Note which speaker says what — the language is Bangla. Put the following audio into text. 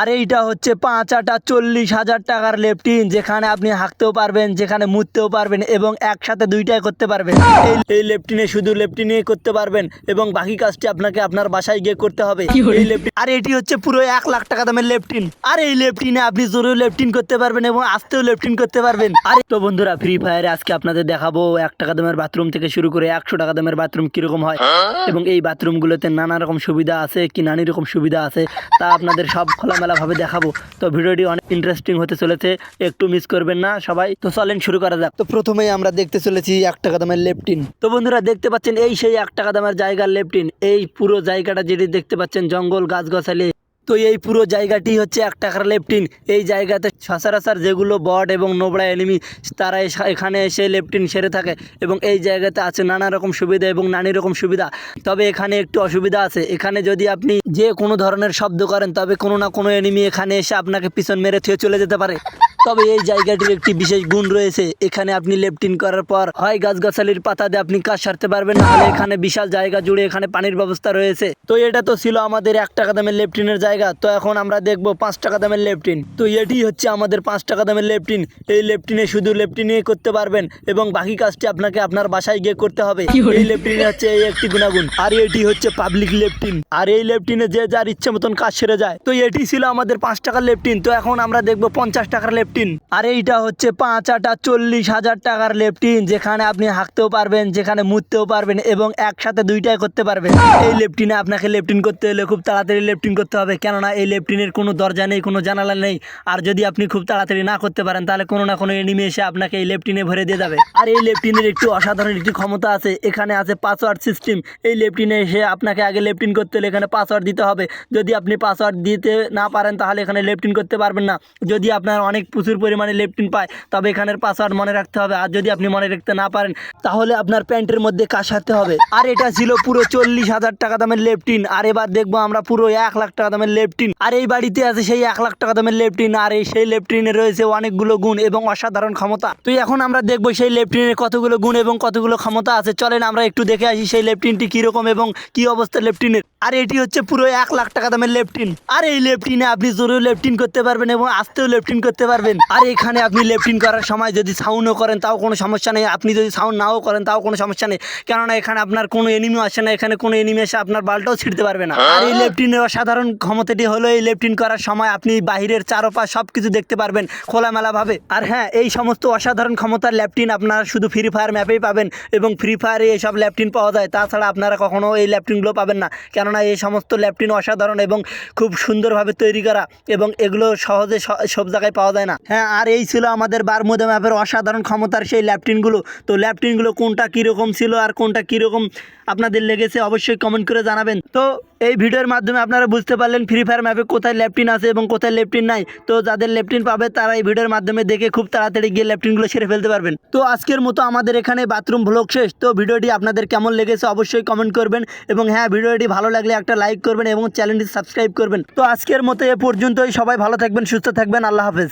Speaker 1: আর এইটা হচ্ছে পাঁচ আটা চল্লিশ হাজার টাকার লেপটিন যেখানে আপনি হাঁকতেও পারবেন যেখানে মুততেও পারবেন এবং একসাথে দুইটাই করতে পারবেন। এই লেপটিনে শুধু লেপটিনে করতে পারবেন এবং বাকি কাজটি আপনাকে আপনার বাসায় গিয়ে করতে হবে। এই লেপটিন আর এটি হচ্ছে পুরো এক লাখ টাকা দামের লেপটিন। আর এই লেপটিনে আপনি জোরেও লেপটিন করতে পারবেন এবং আস্তেও লেপটিন করতে পারবেন। আর তো বন্ধুরা ফ্রি ফায়ারে আজকে আপনাদের দেখাবো এক টাকা দামের বাথরুম থেকে শুরু করে একশো টাকা দামের বাথরুম কীরকম হয়। এবং এই বাথরুমগুলোতে নানা রকম সুবিধা আছে কি নানি রকম সুবিধা আছে তা আপনাদের সব খোলামেলা ভাবে দেখাবো। তো ভিডিওটি অনেক ইন্টারেস্টিং হতে চলেছে, একটু মিস করবেন না সবাই। তো চলেন শুরু করা যাক। তো প্রথমেই আমরা দেখতে চলেছি এক টাকা দামের লেপটিন। তো বন্ধুরা দেখতে পাচ্ছেন এই সেই এক টাকা দামের জায়গার লেপটিন। এই পুরো জায়গাটা যেটি দেখতে পাচ্ছেন, জঙ্গল, গাছগাছালি। তো এই পুরো জায়গাটি হচ্ছে এক টাকার লেপটিন। এই জায়গাতে সচরাচর যেগুলো বট এবং নোবড়া এনিমি, তারা এখানে এসে লেপটিন সেরে থাকে এবং এই জায়গাতে আছে নানা রকম সুবিধা এবং নানি রকম সুবিধা। তবে এখানে একটু অসুবিধা আছে। এখানে যদি আপনি যে কোনো ধরনের শব্দ করেন, তবে কোনো না কোনো এনিমি এখানে এসে আপনাকে পিছন মেরে থুয়ে চলে যেতে পারে। তবে এই জায়গাটির একটি বিশেষ গুণ রয়েছে। এখানে আপনি লেপটিন করার পর হয় গাছগাছালির পাতা দিয়ে আপনি কাজ সারতে পারবেন নাহলে এখানে বিশাল জায়গা জুড়ে এখানে পানির ব্যবস্থা রয়েছে। তো এটা তো ছিল আমাদের এক টাকা দামের লেপটিনের জায়গা। তো এখন আমরা দেখব পাঁচ টাকা দামের লেপটিন। তো এটি হচ্ছে আমাদের পাঁচ টাকা দামের লেপটিন। এই লেপটিনে শুধু লেপটিনে করতে পারবেন এবং বাকি কাজটি আপনাকে আপনার বাসায় গিয়ে করতে হবে। এই লেপটিনে হচ্ছে এই একটি গুণাগুণ। আর এটি হচ্ছে পাবলিক লেপটিন। আর এই লেপটিনে যে যার ইচ্ছে মতন কাজ সেরে যায়। তো এটি ছিল আমাদের পাঁচ টাকার লেপটিন। তো এখন আমরা দেখব পঞ্চাশ টাকার লেপটিন। আর এইটা হচ্ছে পাঁচ আটা চল্লিশ হাজার টাকার লেপটিন, যেখানে আপনি হাঁকতেও পারবেন, যেখানে মুততেও পারবেন এবং একসাথে দুইটাই করতে পারবেন। এই লেপটিনে আপনাকে লেপটিন করতে হলে খুব তাড়াতাড়ি লেপটিন করতে হবে, কেননা এই লেপটিনের কোনো দরজা নেই, কোনো জানালা নেই। আর যদি আপনি খুব তাড়াতাড়ি না করতে পারেন, তাহলে কোনো না কোনো এনিমি এসে আপনাকে এই লেপটিনে ভরে দিয়ে যাবে। আর এই লেপটিনের একটু অসাধারণ একটি ক্ষমতা আছে, এখানে আছে পাসওয়ার্ড সিস্টেম এই লেপটিনে এসে আপনাকে আগে লেপটিন করতে হলে এখানে পাসওয়ার্ড দিতে হবে। যদি আপনি পাসওয়ার্ড দিতে না পারেন, তাহলে এখানে লেপটিন করতে পারবেন না। যদি আপনার অনেক প্রচুর পরিমাণে লেপটিন পায়, তবে এখানের পাসওয়ার্ড মনে রাখতে হবে। আর যদি আপনি মনে রাখতে না পারেন, তাহলে আপনার প্যান্টের মধ্যে সারতে হবে। আর এটা ছিল পুরো চল্লিশ হাজার টাকা দামের লেপটিন। আর এবার দেখব আমরা পুরো এক লাখ টাকা দামের লেপটিন। আর এই বাড়িতে আছে সেই এক লাখ টাকা দামের লেপটিন। আর এই সেই লেপটিনে রয়েছে অনেকগুলো গুণ এবং অসাধারণ ক্ষমতা। তো এখন আমরা দেখব সেই লেপটিনের কতগুলো গুণ এবং কতগুলো ক্ষমতা আছে। চলেন আমরা একটু দেখে আসি সেই লেপটিনটি কীরকম এবং কি অবস্থা লেপটিনের। আর এটি হচ্ছে পুরো এক লাখ টাকা দামের লেপটিন। আর এই লেপটিনে আপনি জোরেও লেপটিন করতে পারবেন এবং আস্তেও লেপটিন করতে পারবেন। আর এখানে আপনি লেফটিন করার সময় যদি সাউন্ডও করেন, তাও কোনো সমস্যা নেই। আপনি যদি সাউন্ড নাও করেন, তাও কোনো সমস্যা নেই। কেননা এখানে আপনার কোনো এনিমি আসে না। এখানে কোনো এনিমি এসে আপনার বালটাও ছিঁড়তে পারবে না। আর এই লেপটিনের অসাধারণ ক্ষমতাটি হলো এই লেফটিন করার সময় আপনি বাহিরের চারোপাশ সব কিছু দেখতে পারবেন খোলামেলাভাবে। আর হ্যাঁ এই সমস্ত অসাধারণ ক্ষমতার ল্যাপটিন আপনারা শুধু ফ্রি ফায়ার ম্যাপেই পাবেন এবং ফ্রি ফায়ারে এইসব ল্যাপটিন পাওয়া যায়। তাছাড়া আপনারা কখনও এই ল্যাপটিনগুলো পাবেন না। কেননা এই সমস্ত ল্যাপটিন অসাধারণ এবং খুব সুন্দরভাবে তৈরি করা এবং এগুলো সহজে সব জায়গায় পাওয়া যায় না। হ্যাঁ আর এই ছিল আমাদের বারমুদা ম্যাপের অসাধারণ ক্ষমতার সেই ল্যাপটিনগুলো। তো ল্যাপটিনগুলো কোনটা কীরকম ছিল আর কোনটা কীরকম আপনাদের লেগেছে অবশ্যই কমেন্ট করে জানাবেন। তো এই ভিডিওর মাধ্যমে আপনারা বুঝতে পারলেন ফ্রি ফায়ার ম্যাপে কোথায় ল্যাপটিন আছে এবং কোথায় লেপটিন নাই। তো যাদের লেপটিন পাবে তারা এই ভিডিওর মাধ্যমে দেখে খুব তাড়াতাড়ি গিয়ে ল্যাপটিনগুলো সেরে ফেলতে পারবেন। তো আজকের মতো আমাদের এখানে বাথরুম ভ্লগ শেষ। তো ভিডিওটি আপনাদের কেমন লেগেছে অবশ্যই কমেন্ট করবেন এবং হ্যাঁ ভিডিওটি ভালো লাগলে একটা লাইক করবেন এবং চ্যানেলটি সাবস্ক্রাইব করবেন। তো আজকের মতো এ পর্যন্তই। সবাই ভালো থাকবেন, সুস্থ থাকবেন। আল্লাহ হাফেজ।